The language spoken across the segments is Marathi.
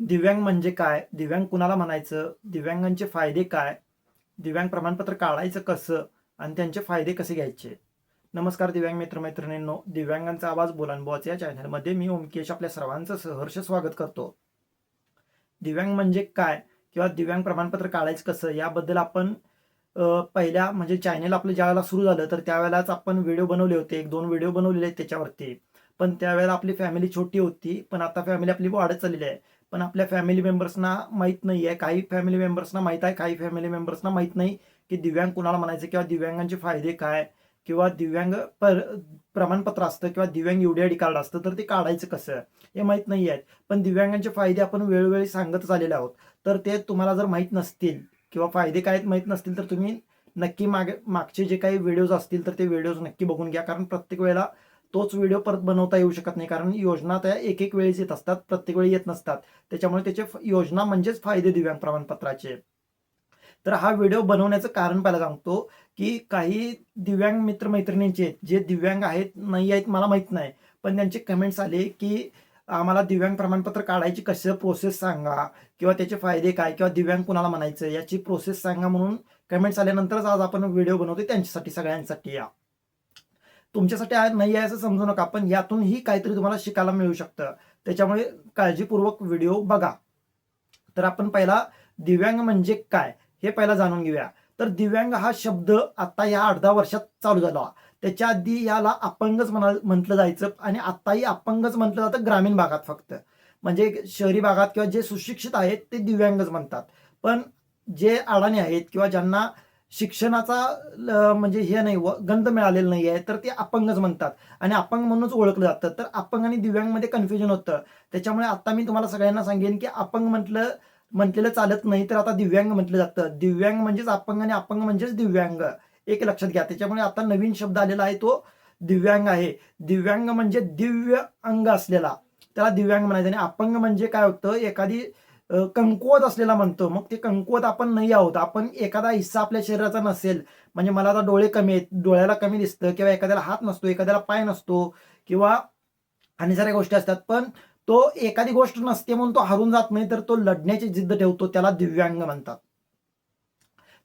दिव्यांग म्हणजे काय? दिव्यांग कुणाला म्हणायचं? दिव्यांगांचे फायदे काय? दिव्यांग प्रमाणपत्र काढायचं कसं? आणि त्यांचे फायदे कसे घ्यायचे? नमस्कार दिव्यांग मित्रमैत्रिणींनो. दिव्यांगांचा आवाज बोलानबोच या चॅनलमध्ये मी ओमकेश आपल्या सर्वांचं सहर्ष स्वागत करतो. दिव्यांग म्हणजे काय? किंवा दिव्यांग प्रमाणपत्र काढायचं कसं? याबद्दल आपण पहिल्या म्हणजे चॅनेल आपलं ज्यावेळेला सुरू झालं तर त्यावेळेलाच आपण व्हिडिओ बनवले होते. एक दोन व्हिडिओ बनवलेले आहेत त्याच्यावरती. पण त्यावेळेला आपली फॅमिली छोटी होती. पण आता फॅमिली आपली वाढत चाललेली आहे. पण आपल्या फॅमिली मेंबर्सना माहीत नाही आहे काही फॅमिली मेंबर्सना माहीत आहे काही फॅमिली मेंबर्सना माहीत नाही की दिव्यांग कुणाला म्हणायचं किंवा दिव्यांगांचे फायदे काय किंवा दिव्यांग पर प्रमाणपत्र असतं किंवा दिव्यांग युडीआयडी कार्ड असतं तर ते काढायचं कसं? हे माहीत नाही आहेत पण दिव्यांगांचे फायदे आपण वेळोवेळी सांगतच आलेले आहोत. तर ते तुम्हाला जर माहीत नसतील किंवा फायदे काय आहेत माहीत नसतील तर तुम्ही नक्की मागे मागचे जे काही व्हिडिओज असतील तर ते व्हिडिओज नक्की बघून घ्या. कारण प्रत्येक वेळेला तोच व्हिडिओ परत बनवता येऊ शकत नाही. कारण योजना त्या एक एक वेळेस येत असतात. प्रत्येक वेळी येत नसतात. त्याच्यामुळे त्याचे योजना म्हणजेच फायदे दिव्यांग प्रमाणपत्राचे. तर हा व्हिडिओ बनवण्याचं कारण पहिला सांगतो की काही दिव्यांग मित्रमैत्रिणींचे आहेत, जे दिव्यांग आहेत नाही आहेत मला माहीत नाही. पण त्यांचे कमेंट्स आले की आम्हाला दिव्यांग प्रमाणपत्र काढायची कसं प्रोसेस सांगा? किंवा त्याचे फायदे काय? किंवा दिव्यांग कुणाला म्हणायचं याची प्रोसेस सांगा म्हणून कमेंट्स आल्यानंतरच आज आपण व्हिडिओ बनवतोय. त्यांच्यासाठी सगळ्यांसाठी या. तुमच्यासाठी आहे नाही आहे असं समजू नका पण यातूनही काहीतरी तुम्हाला शिकायला मिळू शकतं. त्याच्यामुळे काळजीपूर्वक व्हिडिओ बघा. तर आपण पहिला दिव्यांग म्हणजे काय? हे पहिला जाणून घेऊया. तर दिव्यांग हा शब्द आता या अर्धा वर्षात चालू झाला. त्याच्या आधी याला अपंगच म्हणा म्हटलं जायचं आणि आत्ताही अपंगच म्हटलं जातं ग्रामीण भागात फक्त. म्हणजे शहरी भागात किंवा जे सुशिक्षित आहेत ते दिव्यांगच म्हणतात. पण जे अडाणी आहेत किंवा ज्यांना शिक्षणाचा ल- म्हणजे हे नाही व- गंध मिळालेला नाही आहे तर ते अपंगच म्हणतात. आणि अपंग म्हणूनच ओळखलं जातं. तर अपंग आणि दिव्यांगमध्ये कन्फ्युजन होतं. त्याच्यामुळे आता मी तुम्हाला सगळ्यांना सांगेन की अपंग म्हटलं म्हटलेलं चालत नाही तर आता दिव्यांग म्हटलं जातं. दिव्यांग म्हणजेच अपंग आणि अपंग म्हणजेच दिव्यांग. एक लक्षात घ्या. त्याच्यामुळे आता नवीन शब्द आलेला आहे तो दिव्यांग आहे. दिव्यांग म्हणजे दिव्य अंग असलेला. त्याला दिव्यांग म्हणायचं. आणि अपंग म्हणजे काय होतं? एखादी कमकुवत असलेला म्हणतो. मग ते कमकुवत आपण नाही आहोत. आपण एखादा हिस्सा आपल्या शरीराचा नसेल म्हणजे मला आता डोळे कमी आहेत डोळ्याला कमी दिसतं किंवा एखाद्याला हात नसतो एखाद्याला पाय नसतो किंवा आणि साऱ्या गोष्टी असतात पण तो एखादी गोष्ट नसते म्हणून तो हरून जात नाही तर तो लढण्याची जिद्द ठेवतो त्याला दिव्यांग म्हणतात.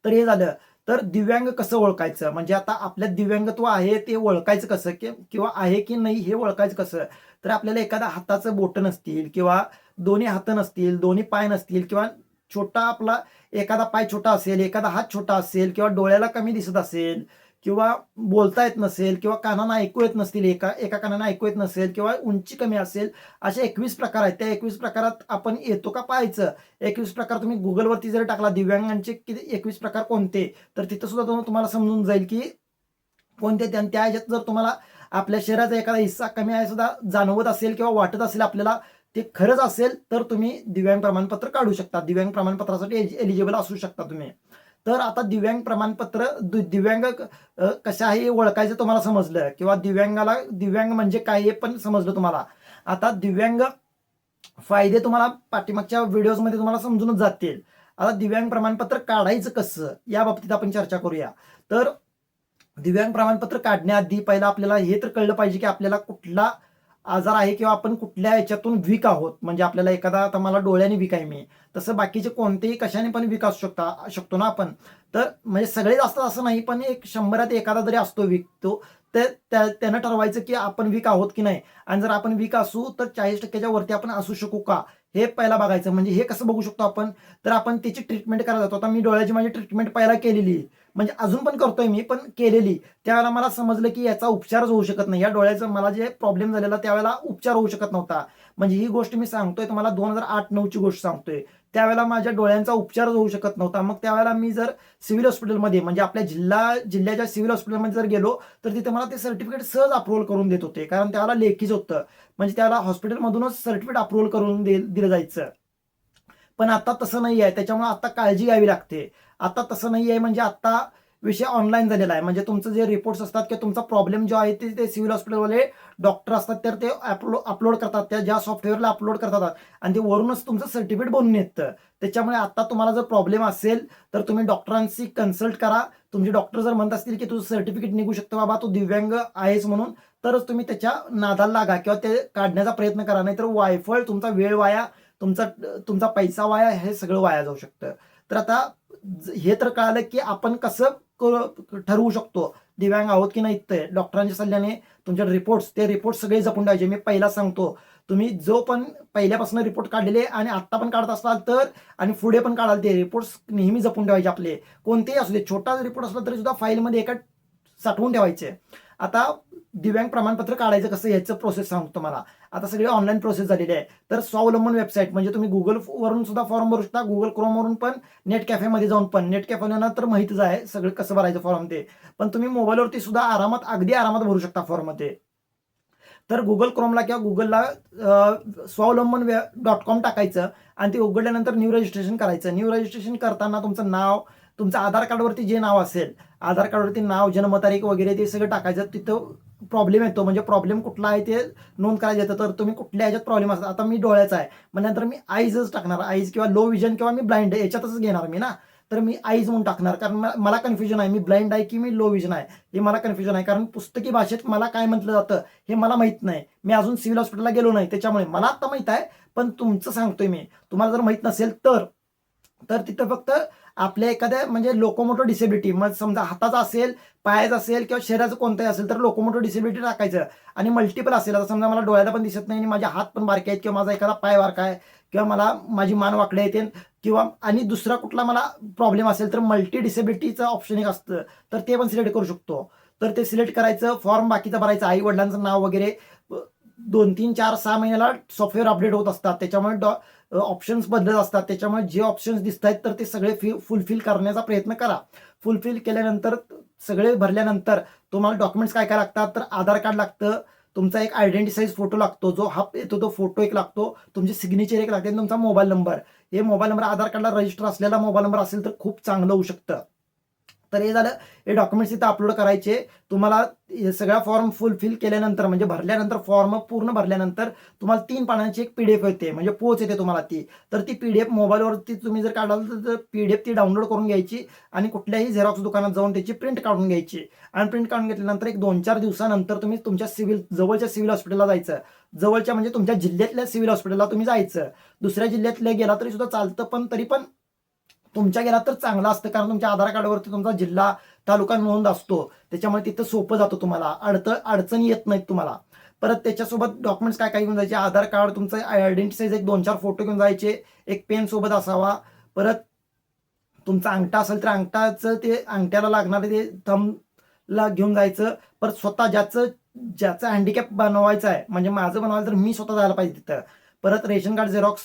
तर हे झालं. तर दिव्यांग कसं ओळखायचं? म्हणजे आता आपल्या दिव्यांगत्व आहे ते ओळखायचं कसं? कि- किंवा आहे की नाही हे ओळखायचं कसं? तर आपल्याला एखादा हाताचं बोट नसतील किंवा दोन्ही हात नसतील दोन्ही पाय नसतील किंवा छोटा आपला एखादा पाय छोटा असेल एखादा हात छोटा असेल किंवा डोळ्याला कमी दिसत असेल किंवा बोलता येत नसेल किंवा कानांना ऐकू येत नसतील एका एका कानानं ऐकू येत नसेल किंवा उंची कमी असेल असे एकवीस प्रकार आहेत. त्या एकवीस प्रकारात आपण येतो का पाहायचं? एकवीस प्रकार तुम्ही गुगलवरती जर टाकला दिव्यांगांचे किती एकवीस प्रकार कोणते? तर तिथं सुद्धा तुम्हाला समजून जाईल की कोणते त्या त्या ह्याच्यात जर तुम्हाला आपल्या शरीराचा एखादा हिस्सा कमी आहे सुद्धा जाणवत असेल किंवा वाटत असेल आपल्याला ते खरंच असेल तर तुम्ही दिव्यांग प्रमाणपत्र काढू शकता. दिव्यांग प्रमाणपत्रासाठी एलिजिबल असू शकता तुम्ही. तर आता दिव्यांग प्रमाणपत्र दि- दिव्यांग कशा आहे हे ओळखायचं तुम्हाला समजलं किंवा दिव्यांगाला दिव्यांग म्हणजे काय हे पण समजलं तुम्हाला. आता दिव्यांग फायदे तुम्हाला पाठीमागच्या व्हिडिओजमध्ये तुम्हाला समजूनच जातील. आता दिव्यांग प्रमाणपत्र काढायचं कसं या बाबतीत आपण चर्चा करूया. तर दिव्यांग प्रमाणपत्र काढण्याआधी पहिला आपल्याला हे तर कळलं पाहिजे की आपल्याला कुठला आजार आहे किंवा आपण कुठल्या याच्यातून वीक आहोत म्हणजे आपल्याला एखादा आता मला डोळ्याने वीक आहे मी तसं बाकीचे कोणतेही कशाने पण वीक असू शकता शकतो ना आपण. तर म्हणजे सगळेच असतात असं नाही पण एक शंभरात एखादा जरी असतो वीक तो तर त्या- त्यानं ठरवायचं की आपण वीक आहोत की नाही. आणि जर आपण वीक असू तर चाळीस टक्क्याच्या वरती आपण असू शकू का? हे पहिला बघायचं म्हणजे हे कसं बघू शकतो आपण? तर आपण त्याची ट्रीटमेंट करायला जातो. आता मी डोळ्याची माझी ट्रीटमेंट पहिला केलेली आहे. म्हणजे अजून पण करतोय मी पण केलेली. त्यावेळेला मला समजलं की याचा उपचारच होऊ शकत नाही. या डोळ्याचा मला जे प्रॉब्लेम झालेला त्यावेळेला उपचार होऊ शकत नव्हता. म्हणजे ही गोष्ट मी सांगतोय तुम्हाला दोन हजार आठ नऊची गोष्ट सांगतोय. त्यावेळेला माझ्या डोळ्यांचा उपचारच होऊ शकत नव्हता. मग त्यावेळेला मी जर सिव्हिल हॉस्पिटलमध्ये म्हणजे आपल्या जिल्हा जिल्ह्याच्या सिव्हिल हॉस्पिटलमध्ये जर गेलो तर तिथे मला ते सर्टिफिकेट सहज अप्रूव्हल करून देत होते. कारण त्याला लेखीच होतं. म्हणजे त्याला हॉस्पिटलमधूनच सर्टिफिकेट अप्रूव्हल करून दिलं जायचं. पण आता तसं नाही आहे त्याच्यामुळे आता काळजी घ्यावी लागते. आता तसं नाही आहे म्हणजे आता विषय ऑनलाईन झालेला आहे. म्हणजे तुमचं जे रिपोर्ट्स असतात किंवा तुमचा प्रॉब्लेम जो आहे ते ते सिव्हिल हॉस्पिटलवाले डॉक्टर असतात तर ते अपलोड करतात. त्या ज्या सॉफ्टवेअरला अपलोड करतात. आणि ते वरूनच तुमचं सर्टिफिकेट बनून येतं. त्याच्यामुळे आता तुम्हाला जर प्रॉब्लेम असेल तर तुम्ही डॉक्टरांशी कन्सल्ट करा. तुमचे डॉक्टर जर म्हणत असतील की तुझं सर्टिफिकेट निघू शकतं बाबा तू दिव्यांग आहेस म्हणून तरच तुम्ही त्याच्या नादाला लागा किंवा ते काढण्याचा प्रयत्न करा. नाहीतर वायफळ तुमचा वेळ वाया तुमचा तुमचा पैसा वाया हे सगळं वाया जाऊ शकतं. तर आता हे तर कळालं की आपण कसं क- ठरवू शकतो. दिव्यांग आहोत की नाही ते? डॉक्टरांच्या सल्ल्याने तुमच्या रिपोर्ट्स ते रिपोर्ट सगळे जपून ठेवायचे. मी पहिला सांगतो तुम्ही जो पण पहिल्यापासून रिपोर्ट काढलेले आणि आत्ता पण काढत असाल तर आणि पुढे पण काढाल ते रिपोर्ट्स नेहमी जपून ठेवायचे आपले. कोणतेही असू दे छोटा रिपोर्ट असला तरी सुद्धा फाईलमध्ये एका साठवून ठेवायचे. आता दिव्यांग प्रमाणपत्र काढायचं कसं याचं प्रोसेस सांगतो तुम्हाला. आता सगळी ऑनलाईन प्रोसेस झालेली आहे तर स्वावलंबन वेबसाईट म्हणजे तुम्ही गुगल वरून सुद्धा फॉर्म भरू शकता गुगल क्रोमवरून पण नेट कॅफेमध्ये जाऊन पण. नेट कॅफेला तर माहितीच आहे सगळं कसं भरायचं फॉर्म ते. पण तुम्ही मोबाईलवरती सुद्धा आरामात अगदी आरामात भरू शकता फॉर्ममध्ये तर गुगल क्रोमला किंवा गुगलला स्वावलंबन वे डॉट कॉम टाकायचं आणि ते उघडल्यानंतर न्यू रजिस्ट्रेशन करायचं. न्यू रजिस्ट्रेशन करताना तुमचं नाव तुमचं आधार कार्डवरती जे नाव असेल आधार कार्डवरती नाव जन्मतारीख वगैरे ते सगळं टाकायचं. तिथं प्रॉब्लेम येतो. म्हणजे प्रॉब्लेम कुठला आहे ते नोंद करायचं येतं. तर तुम्ही कुठल्या ह्याच्यात प्रॉब्लेम असतात? आता मी डोळ्याचा आहे. मग नंतर मी आईजच टाकणार. आईज किंवा लो विजन किंवा मी ब्लाइंड आहे. याच्यातच घेणार मी ना? तर मी आईज म्हणून टाकणार. कारण मला कन्फ्युजन आहे. मी ब्लाइंड आहे की मी लो विजन आहे? हे मला कन्फ्युजन आहे. कारण पुस्तकी भाषेत मला काय म्हटलं जातं? हे मला माहीत नाही. मी अजून सिव्हिल हॉस्पिटलला गेलो नाही. त्याच्यामुळे मला आता माहीत आहे. पण तुमचं सांगतोय मी. तुम्हाला जर माहीत नसेल तर तर तिथं फक्त आपल्या एखाद्या म्हणजे लोकोमोटो डिसेबिलिटी मग समजा हाताचा असेल पायाचा असेल किंवा शरीराचं कोणतंही असेल तर लोकोमोटो डिसेबिलिटी टाकायचं. आणि मल्टिपल असेल. आता समजा मला डोळ्याला पण दिसत नाही आणि माझे हात पण बारके आहेत किंवा माझा एखादा पाय बारका आहे किंवा मला माझी मान वाकडे येते किंवा आणि दुसरा कुठला मला प्रॉब्लेम असेल तर मल्टी डिसेबिलिटीचं ऑप्शन एक असतं. तर ते पण सिलेक्ट करू शकतो. तर ते सिलेक्ट करायचं फॉर्म बाकीचा भरायचं आई वडिलांचं नाव वगैरे दोन तीन चार सहा महिन्याला सॉफ्टवेअर अपडेट होत असतात. त्याच्यामुळे डॉ ऑप्शन्स बदलत असतात. त्याच्यामुळे जे ऑप्शन्स दिसत आहेत तर ते सगळे फि फुलफिल करण्याचा प्रयत्न करा. फुलफिल केल्यानंतर सगळे भरल्यानंतर तुम्हाला डॉक्युमेंट्स काय काय लागतात? तर आधार कार्ड लागतं तुमचा एक आयडेंटी साईज फोटो लागतो जो हा येतो तो फोटो एक लागतो तुमची सिग्नेचर एक लागते आणि तुमचा मोबाईल नंबर हे मोबाईल नंबर आधार कार्डला रजिस्टर असलेला मोबाईल नंबर असेल तर खूप चांगलं होऊ शकतं. तर हे झालं. हे डॉक्युमेंट्स इथं अपलोड करायचे. तुम्हाला हे सगळा फॉर्म फुलफिल केल्यानंतर म्हणजे भरल्यानंतर फॉर्म पूर्ण भरल्यानंतर तुम्हाला तीन पानांची एक पीडीएफ येते. म्हणजे पोच येते तुम्हाला ती. तर ती पीडीएफ मोबाईलवरती तुम्ही जर काढाल तर पीडीएफ ती डाउनलोड करून घ्यायची आणि कुठल्याही झेरॉक्स दुकानात जाऊन त्याची प्रिंट काढून घ्यायची. आणि प्रिंट काढून घेतल्यानंतर एक दोन चार दिवसानंतर तुम्ही तुमच्या सिव्हिल जवळच्या सिव्हिल हॉस्पिटलला जायचं. जवळच्या म्हणजे तुमच्या जिल्ह्यातल्या सिव्हिल हॉस्पिटलला तुम्ही जायचं. दुसऱ्या जिल्ह्यातल्या गेला तरी सुद्धा चालतं पण तरी पण तुमच्या गेला तर चांगलं असतं कारण तुमच्या आधार कार्डवरती तुमचा जिल्हा तालुका नोंद असतो. त्याच्यामुळे तिथं सोपं जातं तुम्हाला. अडचण अडचणी येत नाहीत तुम्हाला. परत त्याच्यासोबत डॉक्युमेंट्स काय काय घेऊन जायचे? आधार कार्ड तुमचं आयडेंटी एक दोन चार फोटो घेऊन जायचे. एक पेन सोबत असावा. परत तुमचा अंगठा असेल तर अंगठाचं ते अंगठ्याला लागणारे ते थंबला घेऊन जायचं. परत स्वतः ज्याचं ज्याचं हँडिकॅप बनवायचं आहे म्हणजे माझं बनवायचं तर मी स्वतः जायला पाहिजे तिथं. परत रेशन कार्ड झेरॉक्स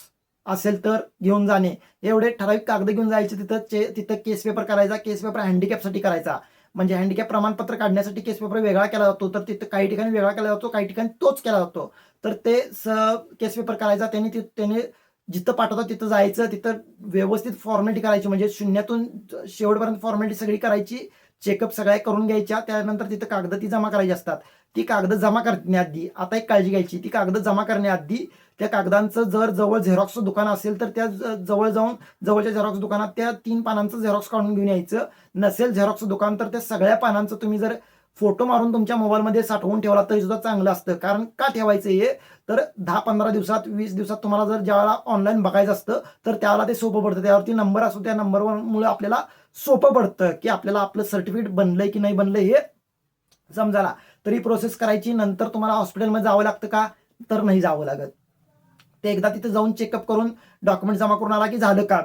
असेल तर घेऊन जाणे. एवढे ठराविक कागद घेऊन जायचे तिथं चे तिथं केस पेपर करायचा केस पेपर हँडिकॅपसाठी करायचा. म्हणजे हँडिकॅप प्रमाणपत्र काढण्यासाठी केस पेपर वेगळा केला जातो तर तिथं काही ठिकाणी वेगळा केला जातो काही ठिकाणी तोच केला जातो. तर ते स केस पेपर करायचा त्यांनी ति- त्याने जिथं पाठवतात तिथं जायचं तिथं व्यवस्थित फॉर्मॅलिटी करायची. म्हणजे शून्यातून शेवटपर्यंत फॉर्मॅलिटी सगळी करायची चेकअप सगळ्या करून घ्यायच्या त्यानंतर तिथं कागद ती जमा करायची असतात. ती कागद जमा करण्याआधी आता एक काळजी घ्यायची ती कागद जमा करण्याआधी त्या कागदांचं जर जवळ झेरॉक्सचं दुकान असेल तर त्या ज- जवळ जाऊन जवळच्या झेरॉक्स दुकानात त्या तीन पानांचं झेरॉक्स काढून घेऊन यायचं. नसेल झेरॉक्सचं दुकान तर त्या सगळ्या पानांचं तुम्ही जर फोटो मारून तुमच्या मोबाईलमध्ये साठवून ठेवला तरी सुद्धा चांगलं असतं. कारण का ठेवायचं हे? तर दहा पंधरा दिवसात वीस दिवसात तुम्हाला जर ज्यावेळेला ऑनलाईन बघायचं असतं तर त्याला ते सोपं पडतं. त्यावरती नंबर असतो त्या नंबरमुळे आपल्याला सोपं पडतं की आपल्याला आपलं सर्टिफिकेट बनलंय की नाही बनलंय हे समजाला तरी प्रोसेस करायची. नंतर तुम्हाला हॉस्पिटलमध्ये जावं लागतं का? तर नाही जावं लागत. ते एकदा तिथे जाऊन चेकअप करून डॉक्युमेंट जमा करून आला की झालं का?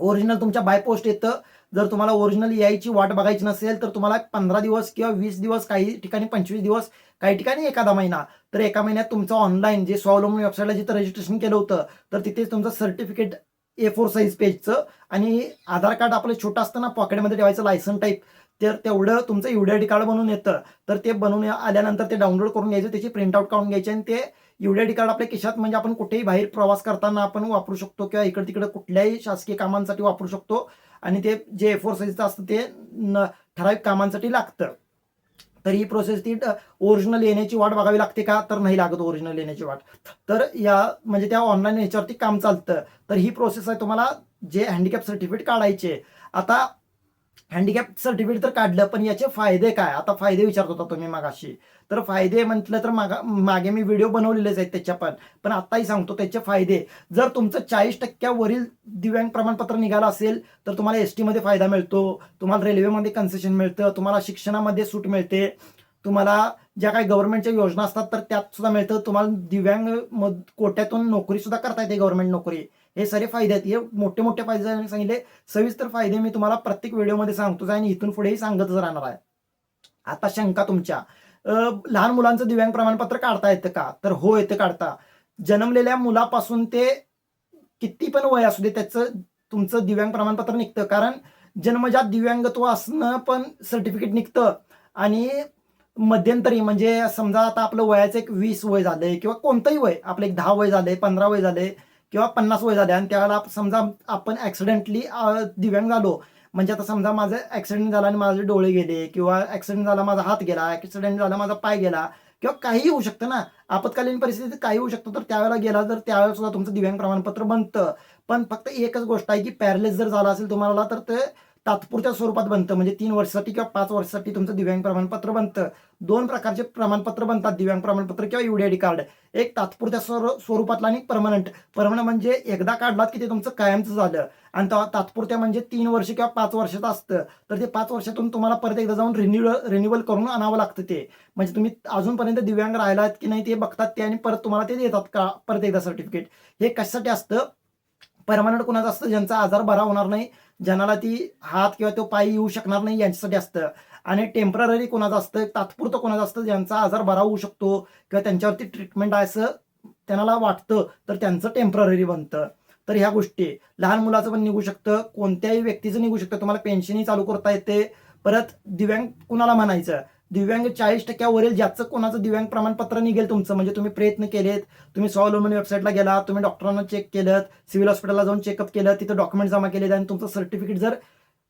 ओरिजिनल तुमच्या बाय पोस्ट येतं. जर तुम्हाला ओरिजिनल यायची वाट बघायची नसेल तर तुम्हाला पंधरा दिवस किंवा वीस दिवस काही ठिकाणी पंचवीस दिवस काही ठिकाणी एखादा महिना तर एका महिन्यात तुमचं ऑनलाईन जे स्वावलंबन वेबसाईटला जिथं रजिस्ट्रेशन केलं होतं तर तिथे तुमचं सर्टिफिकेट ए फोर साईज पेजचं आणि आधार कार्ड आपलं छोटं असतं ना पॉकेटमध्ये ठेवायचं लायसन टाईप तर तेवढं तुमचं युडीआयडी कार्ड बनवून येतं. तर ते बनवून आल्यानंतर ते डाउनलोड करून घ्यायचं त्याची प्रिंटआउट काढून घ्यायची आणि ते एवढ्या कार्ड आपल्या खिशात म्हणजे आपण कुठेही बाहेर प्रवास करताना आपण वापरू शकतो किंवा इकडे तिकडे कुठल्याही शासकीय कामांसाठी वापरू शकतो. आणि ते जे एफोर फोर साईजचं असतं ते न ठराविक कामांसाठी लागतं. तर ही प्रोसेस ती ओरिजिनल येण्याची वाट बघावी लागते का? तर नाही लागत ओरिजिनल येण्याची वाट. तर या म्हणजे त्या ऑनलाईन ह्याच्यावरती काम चालतं. तर ही प्रोसेस आहे तुम्हाला जे हँडिकॅप सर्टिफिकेट काढायचे. आता हँडिकॅप सर्टिफिकेट तर काढलं पण याचे फायदे काय? आता फायदे विचारत होता तुम्ही मागाशी. तर फायदे म्हटलं तर मागा मागे मी व्हिडिओ बनवलेलेच आहेत त्याच्या पण. पण आत्ताही सांगतो त्याचे फायदे. जर तुमचं चाळीस टक्क्यावरील दिव्यांग प्रमाणपत्र निघालं असेल तर तुम्हाला एस टीमध्ये फायदा मिळतो. तुम्हाला रेल्वेमध्ये कन्सेशन मिळतं. तुम्हाला शिक्षणामध्ये सूट मिळते. तुम्हाला ज्या काही गव्हर्नमेंटच्या योजना असतात तर त्यात सुद्धा मिळतं. तुम्हाला दिव्यांग मध कोट्यातून नोकरी सुद्धा करता येते गव्हर्नमेंट नोकरी. हे सारे फायदे आहेत. हे मोठे मोठे फायदे सांगितले सविस्तर फायदे मी तुम्हाला प्रत्येक व्हिडिओमध्ये सांगतोच आहे आणि इथून पुढेही सांगतच राहणार आहे. आता शंका तुमच्या. लहान मुलांचं दिव्यांग प्रमाणपत्र काढता येतं का? तर हो येतं काढता. जन्मलेल्या मुलापासून ते किती पण वय असू दे त्याचं तुमचं दिव्यांग प्रमाणपत्र निघतं. कारण जन्मजात दिव्यांगत्व असणं पण सर्टिफिकेट निघतं. आणि मध्यंतरी म्हणजे समजा आता आपलं वयाचं एक वीस वय झालंय किंवा कोणतंही वय आपलं एक दहा वय झालंय पंधरा वय झालंय किंवा पन्नास वय झाले आणि त्यावेळेला समजा आपण ॲक्सिडेंटली दिव्यांग झालो. म्हणजे आता समजा माझं ॲक्सिडेंट झाला आणि माझे डोळे गेले किंवा ॲक्सिडेंट झाला माझा हात गेला ॲक्सिडेंट झाला माझा पाय गेला किंवा काहीही होऊ शकतं ना. आपत्कालीन परिस्थितीत काही होऊ शकतं तर त्यावेळेला गेला तर त्यावेळेला सुद्धा तुमचं दिव्यांग प्रमाणपत्र बनतं. पण फक्त एकच गोष्ट आहे की पॅरलेस जर झाला असेल तुम्हाला तर ते तात्पुरत्या स्वरूपात बनतं. म्हणजे तीन वर्षासाठी किंवा पाच वर्षासाठी तुमचं दिव्यांग प्रमाणपत्र बनतं. दोन प्रकारचे प्रमाणपत्र बनतात. दिव्यांग प्रमाणपत्र किंवा युडीआयडी कार्ड. एक तात्पुरत्या स्वर- स्वरूपातला आणि परमनंट परमनंट म्हणजे एकदा काढलात की ते तुमचं कायमचं झालं. आणि तात्पुरत्या म्हणजे तीन वर्ष किंवा पाच वर्षाचं असतं. तर ते पाच वर्षातून तुम्हाला परत एकदा जाऊन रिन्यू रिन्युअल करून आणावं लागतं ते. म्हणजे तुम्ही अजूनपर्यंत दिव्यांग राहिलात की नाही ते बघतात ते आणि परत तुम्हाला ते देतात का? परत एकदा सर्टिफिकेट हे कशासाठी असतं? परमनंट कुणाचं असतं? ज्यांचा आजार बरा होणार नाही. ज्यांना ती हात किंवा तो पाय येऊ शकणार नाही यांच्यासाठी असतं. आणि टेंपररी कोणाचं असतं तात्पुरतं कोणाचं असतं ज्यांचा आजार बरा होऊ शकतो किंवा त्यांच्यावरती ट्रीटमेंट आहे असं त्यांना वाटतं तर त्यांचं टेंपररी बनतं. तर ह्या गोष्टी. लहान मुलाचं पण निघू शकतं कोणत्याही व्यक्तीचं निघू शकतं. तुम्हाला पेन्शनही चालू करता येते. परत दिव्यांग कुणाला म्हणायचं? दिव्यांग चाळीस टक्क्यावरील ज्याचं कोणाचं दिव्यांग प्रमाणपत्र निघेल तुमचं म्हणजे तुम्ही प्रयत्न केलेत तुम्ही स्वावलंबन वेबसाईटला गेला तुम्ही डॉक्टरांना चेक केलं सिव्हिल हॉस्पिटलला जाऊन चेकअप केलं तिथं डॉक्युमेंट जमा केले आणि तुमचं सर्टिफिकेट जर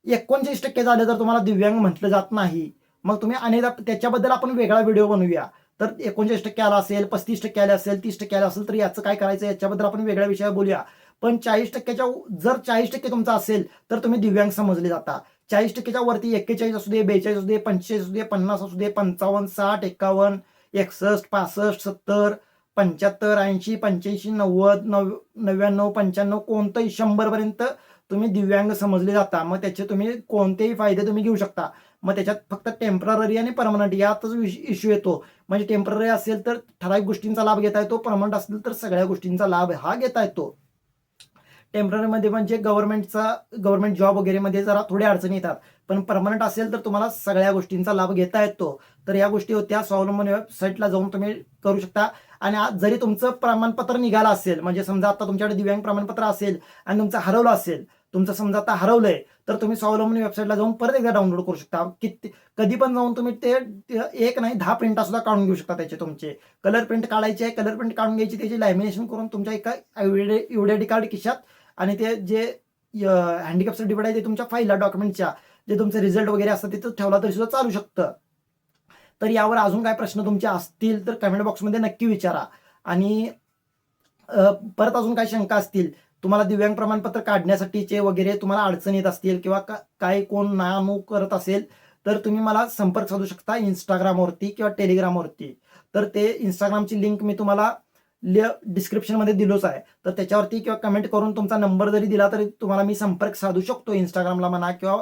एकोणचाळीस टक्के झालं तर तुम्हाला दिव्यांग म्हटलं जात नाही. मग तुम्ही अनेकदा त्याच्याबद्दल आपण वेगळा व्हिडिओ बनवूया. तर एकोणचाळीस टक्के आला असेल पस्तीस टक्के आले असेल तीस टक्के आले असेल तर याचं काय करायचं याच्याबद्दल आपण वेगळ्या विषयावर बोलूया. पण चाळीस टक्क्याच्या जर चाळीस टक्के तुमचा असेल तर तुम्ही दिव्यांग समजले जाता. चाळीस टक्केच्या वरती एक्केचाळीस असू दे बेचाळीस असू दे पंचेचाळीस असू दे पन्नास असू दे पंचावन्न साठ एक्कावन्न एकसष्ट पासष्ट सत्तर पंच्याहत्तर ऐंशी पंच्याऐंशी नव्वद नव नव्याण्णव पंच्याण्णव कोणतंही शंभरपर्यंत तुम्ही दिव्यांग समजले जाता. मग त्याचे तुम्ही कोणतेही फायदे तुम्ही घेऊ शकता. मग त्याच्यात फक्त टेंपररी आणि परमनंट यातच इश्यू येतो. म्हणजे टेंपररी असेल तर ठराविक गोष्टींचा लाभ घेता येतो परमनंट असेल तर सगळ्या गोष्टींचा लाभ हा घेता येतो. टेम्पररीमध्ये म्हणजे गव्हर्नमेंटचा गव्हर्नमेंट जॉब वगैरेमध्ये जरा थोड्या अडचणी येतात. पण परमनंट असेल तर तुम्हाला सगळ्या गोष्टींचा लाभ घेता येतो. तर या गोष्टी होत्या. स्वावलंबन वेबसाईटला जाऊन तुम्ही करू शकता. आणि आज जरी तुमचं प्रमाणपत्र निघालं असेल म्हणजे समजा आता तुमच्याकडे दिव्यांग प्रमाणपत्र असेल आणि तुमचं हरवलं असेल तुमचं समजा आता हरवलंय तर तुम्ही स्वावलंबन वेबसाईटला जाऊन परत एकदा डाउनलोड करू शकता. किती कधी पण जाऊन तुम्ही ते एक नाही दहा प्रिंटा सुद्धा काढून घेऊ शकता त्याचे तुमचे. कलर प्रिंट काढायचे आहे कलर प्रिंट काढून घ्यायची त्याची लॅमिनेशन करून तुमच्या एका युडेडी कार्ड खिशात आणि ते जे हँडिकॅप सर्टिफिकेट आहे ते तुमच्या फाईलला डॉक्युमेंटच्या जे तुमचे रिझल्ट वगैरे असतात तिथं ठेवला तरी सुद्धा चालू शकतं. तर यावर अजून काय प्रश्न तुमचे असतील तर कमेंट बॉक्समध्ये नक्की विचारा. आणि परत अजून काही शंका असतील तुम्हाला दिव्यांग प्रमाणपत्र काढण्यासाठीचे वगैरे तुम्हाला अडचण येत असतील किंवा का- काही कोण नामू करत असेल तर तुम्ही मला संपर्क साधू शकता इंस्टाग्रामवरती किंवा टेलिग्रामवरती तर ते इंस्टाग्रामची लिंक मी तुम्हाला डिस्क्रिप्शनमध्ये दिलोच आहे. तर त्याच्यावरती किंवा कमेंट करून तुमचा नंबर जरी दिला तरी तुम्हाला मी संपर्क साधू शकतो इंस्टाग्रामला म्हणा किंवा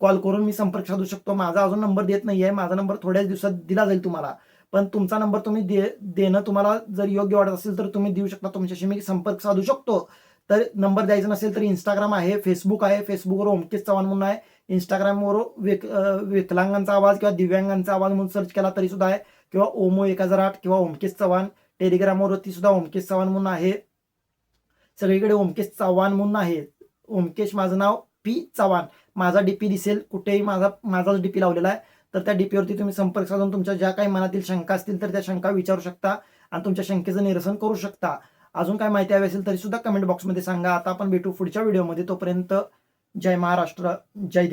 कॉल करून मी संपर्क साधू शकतो. माझा अजून नंबर देत नाही आहे माझा नंबर थोड्याच दिवसात दिला जाईल तुम्हाला. पण तुमचा नंबर तुम्ही दे देणं तुम्हाला जर योग्य वाटत असेल तर तुम्ही देऊ शकता. तुमच्याशी मी संपर्क साधू शकतो. तर नंबर द्यायचा नसेल तर इंस्टाग्राम आहे फेसबुक आहे. फेसबुकवर ओमकेश चव्हाण म्हणून आहे. इंस्टाग्रामवर विक विकलांगांचा आवाज किंवा दिव्यांगांचा आवाज म्हणून सर्च केला तरी सुद्धा आहे. किंवा ओमो एक हजार आठ किंवा ओमकेश चव्हाण टेलिग्रामवरती सुद्धा ओमकेश चव्हाण म्हणून आहे सगळीकडे ओमकेश चव्हाण म्हणून आहे ओमकेश माझं नाव पी चव्हाण. माझा डीपी दिसेल कुठेही माझा माझाच डीपी लावलेला आहे. तर त्या डीपीवरती तुम्ही संपर्क साधून तुमच्या ज्या काही मनातील शंका असतील तर त्या शंका विचारू शकता आणि तुमच्या शंकेचं निरसन करू शकता. अजून काय माहिती हवी असेल तरी सुद्धा कमेंट बॉक्समध्ये सांगा. आता आपण भेटू पुढच्या व्हिडिओमध्ये तोपर्यंत जय महाराष्ट्र जय